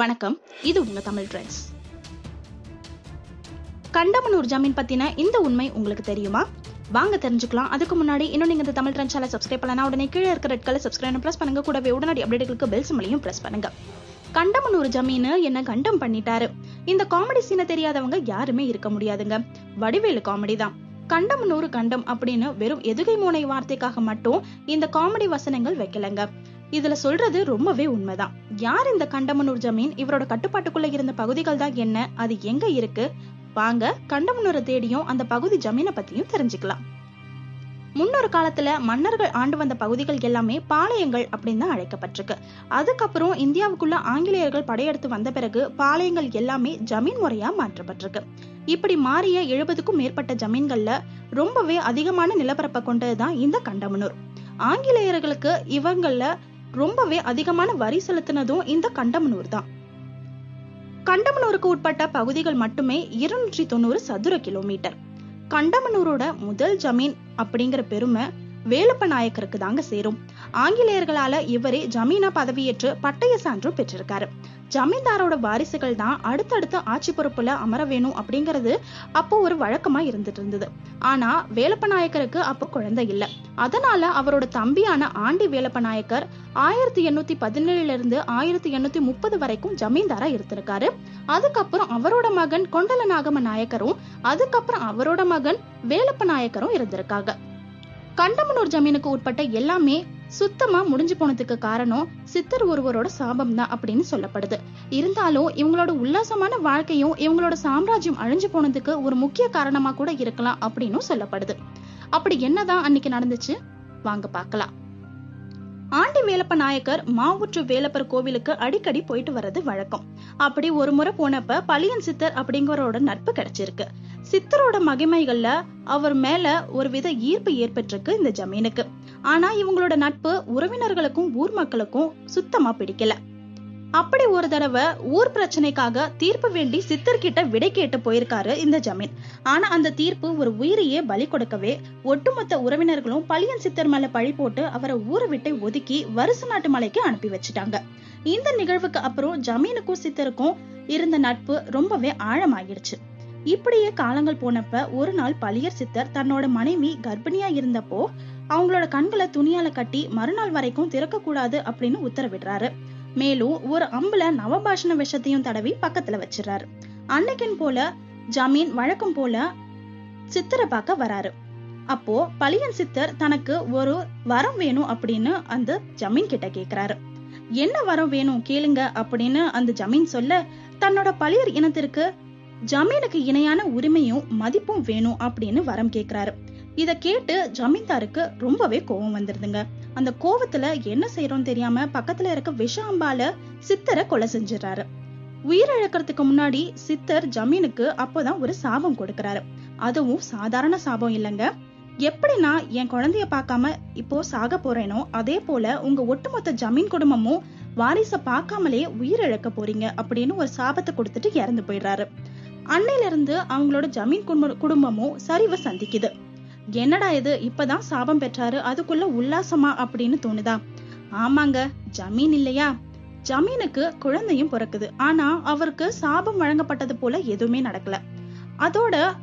வணக்கம். இது உங்க தமிழ் ட்ரெண்ட்ஸ் கண்டமனூர் ஜமீன் பத்தின இந்த உண்மை உங்களுக்கு தெரியுமா? வாங்க தெரிஞ்சுக்கலாம். அதுக்கு முன்னாடி இன்னும் நீங்க இந்த தமிழ் ட்ரெண்ட் சேனல் சப்ஸ்கிரைப் பண்ணலாம் உடனே கீழே இருக்கிற ரெட் கலர் சப்ஸ்கிரைப் ப்ரெஸ் பண்ணுங்க. கூடவே உடனடி அப்டேட்டுகளுக்கு பெல் சிம்லையும் ப்ரெஸ் பண்ணுங்க. கண்டமனூர் ஜமீன் என்ன கண்டம் பண்ணிட்டாரு. இந்த காமெடி சீனை தெரியாதவங்க யாருமே இருக்க முடியாதுங்க. வடிவேலு காமெடி தான். கண்டமனூர் கண்டம் அப்படின்னு வெறும் எதுகை மூனை வார்த்தைக்காக மட்டும் இந்த காமெடி வசனங்கள் வைக்கலங்க. இதுல சொல்றது ரொம்பவே உண்மைதான். யார் இந்த கண்டமனூர் ஜமீன்? இவரோட கட்டுப்பாட்டுக்குள்ள இருந்த பகுதிகள் தான் என்ன? அது எங்க இருக்கு? வாங்க கண்டமனூரை தேடியும் அந்த பகுதி ஜமீனை பத்தியும் தெரிஞ்சுக்கலாம். முன்னொரு காலத்துல மன்னர்கள் ஆண்டு வந்த பகுதிகள் எல்லாமே பாளையங்கள் அப்படின்னு தான் அழைக்கப்பட்டிருக்கு. அதுக்கப்புறம் இந்தியாவுக்குள்ள ஆங்கிலேயர்கள் படையெடுத்து வந்த பிறகு பாளையங்கள் எல்லாமே ஜமீன் முறையா மாற்றப்பட்டிருக்கு. இப்படி மாறிய எழுபதுக்கும் மேற்பட்ட ஜமீன்கள்ல ரொம்பவே அதிகமான நிலப்பரப்பை கொண்டதுதான் இந்த கண்டமனூர். ஆங்கிலேயர்களுக்கு இவங்கள ரொம்பவே அதிகமான வரி செலுத்தினதும் இந்த கண்டமனூர் தான். கண்டமனூருக்கு உட்பட்ட பகுதிகள் மட்டுமே இருநூற்றி தொண்ணூறு சதுர கிலோமீட்டர். கண்டமனூரோட முதல் ஜமீன் அப்படிங்கிற பெருமை வேலப்ப நாயக்கருக்கு தாங்க சேரும். ஆங்கிலேயர்களால இவரே ஜமீனா பதவியேற்று பட்டய சான்றும் பெற்றிருக்காரு. ஜமீன்தாரோட வாரிசுகள் தான் அடுத்தடுத்து ஆட்சி பொறுப்புல அமர வேணும் அப்படிங்கிறது அப்போ ஒரு வழக்கமா இருந்துட்டு இருந்தது. ஆனா வேலப்ப நாயக்கருக்கு அப்போ குழந்தை இல்ல. அதனால அவரோட தம்பியான ஆண்டி வேலப்ப நாயக்கர் ஆயிரத்தி எண்ணூத்தி பதினேழுல இருந்து ஆயிரத்தி எண்ணூத்தி முப்பது வரைக்கும் ஜமீன்தாரா இருந்திருக்காரு. அதுக்கப்புறம் அவரோட மகன் கொண்டல நாகம நாயக்கரும் அதுக்கப்புறம் அவரோட மகன் வேலப்ப நாயக்கரும் இருந்திருக்காங்க. கண்டமனூர் ஜமீனுக்கு உட்பட்ட எல்லாமே சுத்தமா முடிஞ்சு போனதுக்கு காரணம் சித்தர் ஒருவரோட சாபம் தான் அப்படின்னு சொல்லப்படுது. இருந்தாலும் இவங்களோட உல்லாசமான வாழ்க்கையும் இவங்களோட சாம்ராஜ்யம் அழிஞ்சு போனதுக்கு ஒரு முக்கிய காரணமா கூட இருக்கலாம் அப்படின்னும் சொல்லப்படுது. அப்படி என்னதான் அன்னைக்கு நடந்துச்சு? வாங்க பார்க்கலாம். ஆண்டி வேலப்ப நாயக்கர் மாவுற்று வேலப்பர் கோவிலுக்கு அடிக்கடி போயிட்டு வர்றது வழக்கம். அப்படி ஒரு முறை போனப்ப பழியன் சித்தர் அப்படிங்கிறவரோட நட்பு கிடைச்சிருக்கு. சித்தரோட மகிமைகள்ல அவர் மேல ஒரு வித ஈர்ப்பு ஏற்பட்டிருக்கு இந்த ஜமீனுக்கு. ஆனா இவங்களோட நட்பு உறவினர்களுக்கும் ஊர் மக்களுக்கும் சுத்தமா பிடிக்கல. அப்படி ஒரு தடவை ஊர் பிரச்சனைக்காக தீர்ப்பு வேண்டி சித்தர்கிட்ட விடை கேட்டு போயிருக்காரு இந்த ஜமீன். ஆனா அந்த தீர்ப்பு ஒரு உயிரையே பலி கொடுக்கவே ஒட்டுமொத்த உறவினர்களும் பழியன் சித்தர் மேல பழி போட்டு அவரை ஊரை விட்டு ஒதுக்கி வருச நாட்டு மலைக்கு அனுப்பி வச்சுட்டாங்க. இந்த நிகழ்வுக்கு அப்புறம் ஜமீனுக்கும் சித்தருக்கும் இருந்த நட்பு ரொம்பவே ஆழமாகிடுச்சு. இப்படியே காலங்கள் போனப்ப ஒரு நாள் பழியர் சித்தர் தன்னோட மனைவி கர்ப்பிணியா இருந்தப்போ அவங்களோட கண்களை துணியால கட்டி மறுநாள் வரைக்கும் திறக்க கூடாது அப்படின்னு உத்தரவிடுறாரு. மேலும் ஒரு அம்புல நவபாஷண விஷத்தையும் தடவி பக்கத்துல வச்சிடறாரு. அன்னைக்கின் போல ஜமீன் வழக்கம் போல சித்தரை பார்க்க வராரு. அப்போ பழியன் சித்தர் தனக்கு ஒரு வரம் வேணும் அப்படின்னு அந்த ஜமீன் கிட்ட கேக்குறாரு. என்ன வரம் வேணும் கேளுங்க அப்படின்னு அந்த ஜமீன் சொல்ல தன்னோட பழியர் இனத்திற்கு ஜமீனுக்கு இணையான உரிமையும் மதிப்பும் வேணும் அப்படின்னு வரம் கேக்குறாரு. இத கேட்டு ஜமீன்தாருக்கு ரொம்பவே கோவம் வந்துருதுங்க. அந்த கோவத்துல என்ன செய்யறோம் தெரியாம பக்கத்துல இருக்க விஷ அம்பால சித்தரை கொலை செஞ்சிடறாரு. உயிரிழக்கிறதுக்கு முன்னாடி சித்தர் ஜமீனுக்கு அப்போதான் ஒரு சாபம் கொடுக்கறாரு. அதுவும் சாதாரண சாபம் இல்லைங்க. எப்படி நான் என் குழந்தைய பார்க்காம இப்போ சாக போறேனோ அதே போல உங்க ஒட்டுமொத்த ஜமீன் குடும்பமும் வாரிச பார்க்காமலே உயிரிழக்க போறீங்க அப்படின்னு ஒரு சாபத்தை கொடுத்துட்டு இறந்து போயிடுறாரு. அன்னையில இருந்து அவங்களோட ஜமீன் குடும்ப குடும்பமும் சரிவை சந்திக்குது. என்னடா இது? இப்பதான் சாபம் பெற்றாரு. அதுக்குள்ள உல்லாசமா அப்படின்னு தோணுதா? ஆமாங்க ஜமீன் இல்லையா? ஜமீனுக்கு குழந்தையும் பிறக்குது. ஆனா அவருக்கு சாபம் வழங்கப்பட்டது போல எதுவுமே நடக்கல. அதோட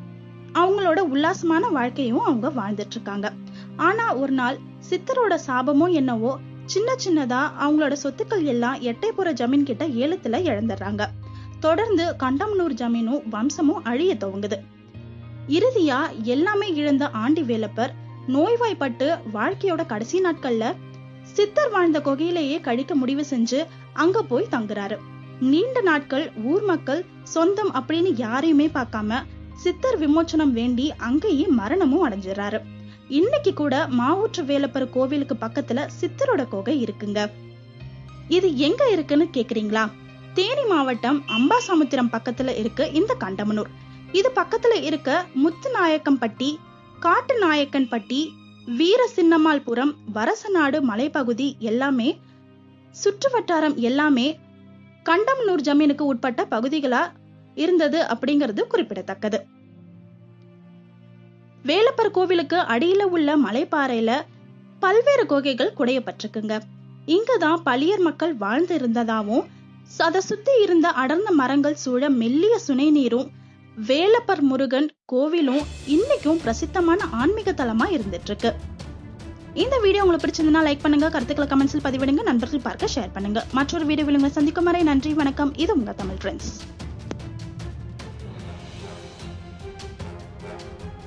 அவங்களோட உல்லாசமான வாழ்க்கையும் அவங்க வாழ்ந்துட்டு இருக்காங்க ஆனா ஒரு நாள் சித்தரோட சாபமோ என்னவோ சின்ன சின்னதா அவங்களோட சொத்துக்கள் எல்லாம் எட்டைப்புற ஜமீன் கிட்ட ஏலத்துல இழந்துடுறாங்க. தொடர்ந்து கண்டமனூர் ஜமீனும் வம்சமும் அழிய துவங்குது. இறுதியா எல்லாமே இழந்த ஆண்டி வேலப்பர் நோய்வாய்ப்பட்டு வாழ்க்கையோட கடைசி நாட்கள்ல சித்தர் வாழ்ந்த குகையிலேயே கழிக்க முடிவு செஞ்சு அங்க போய் தங்குறாரு. நீண்ட நாட்கள் ஊர் மக்கள் சொந்தம் அப்படின்னு யாரையுமே பார்க்காம சித்தர் விமோச்சனம் வேண்டி அங்கேயே மரணமும் அடைஞ்சிடறாரு. இன்னைக்கு கூட மாவூற்று வேலப்பர் கோவிலுக்கு பக்கத்துல சித்தரோட குகை இருக்குங்க. இது எங்க இருக்குன்னு கேக்குறீங்களா? தேனி மாவட்டம் அம்பாசமுத்திரம் பக்கத்துல இருக்கு இந்த கண்டமனூர். இது பக்கத்துல இருக்க முத்துநாயக்கம்பட்டி காட்டு நாயக்கன்பட்டி வீர சின்னம்மாள்புரம் வரசநாடு மலைப்பகுதி எல்லாமே சுற்று வட்டாரம் எல்லாமே கண்டமனூர் ஜமீனுக்கு உட்பட்ட பகுதிகளா இருந்தது அப்படிங்கிறது குறிப்பிடத்தக்கது. வேலப்பர் கோவிலுக்கு அடியில உள்ள மலைப்பாறையில பல்வேறு குகைகள் குடையப்பட்டிருக்குங்க. இங்கதான் பழியர் மக்கள் வாழ்ந்து இருந்ததாவும் அதை சுத்தி இருந்த அடர்ந்த மரங்கள் சூழ மெல்லிய சுனை நீரும் வேலப்பர் முருகன் கோவிலும் இன்னைக்கும் பிரசித்தமான ஆன்மீக தலமா இருந்துட்டு இருக்கு இந்த வீடியோ உங்களுக்கு பிடிச்சிருந்தா லைக் பண்ணுங்க கருத்துக்களை கமெண்ட்ஸில் பதிவிடுங்க நண்பர்கள் பார்க்க ஷேர் பண்ணுங்க. மற்றொரு வீடியோவில் உங்களை சந்திக்கும் வரை நன்றி வணக்கம். இது உங்க தமிழ் ட்ரெண்ட்ஸ்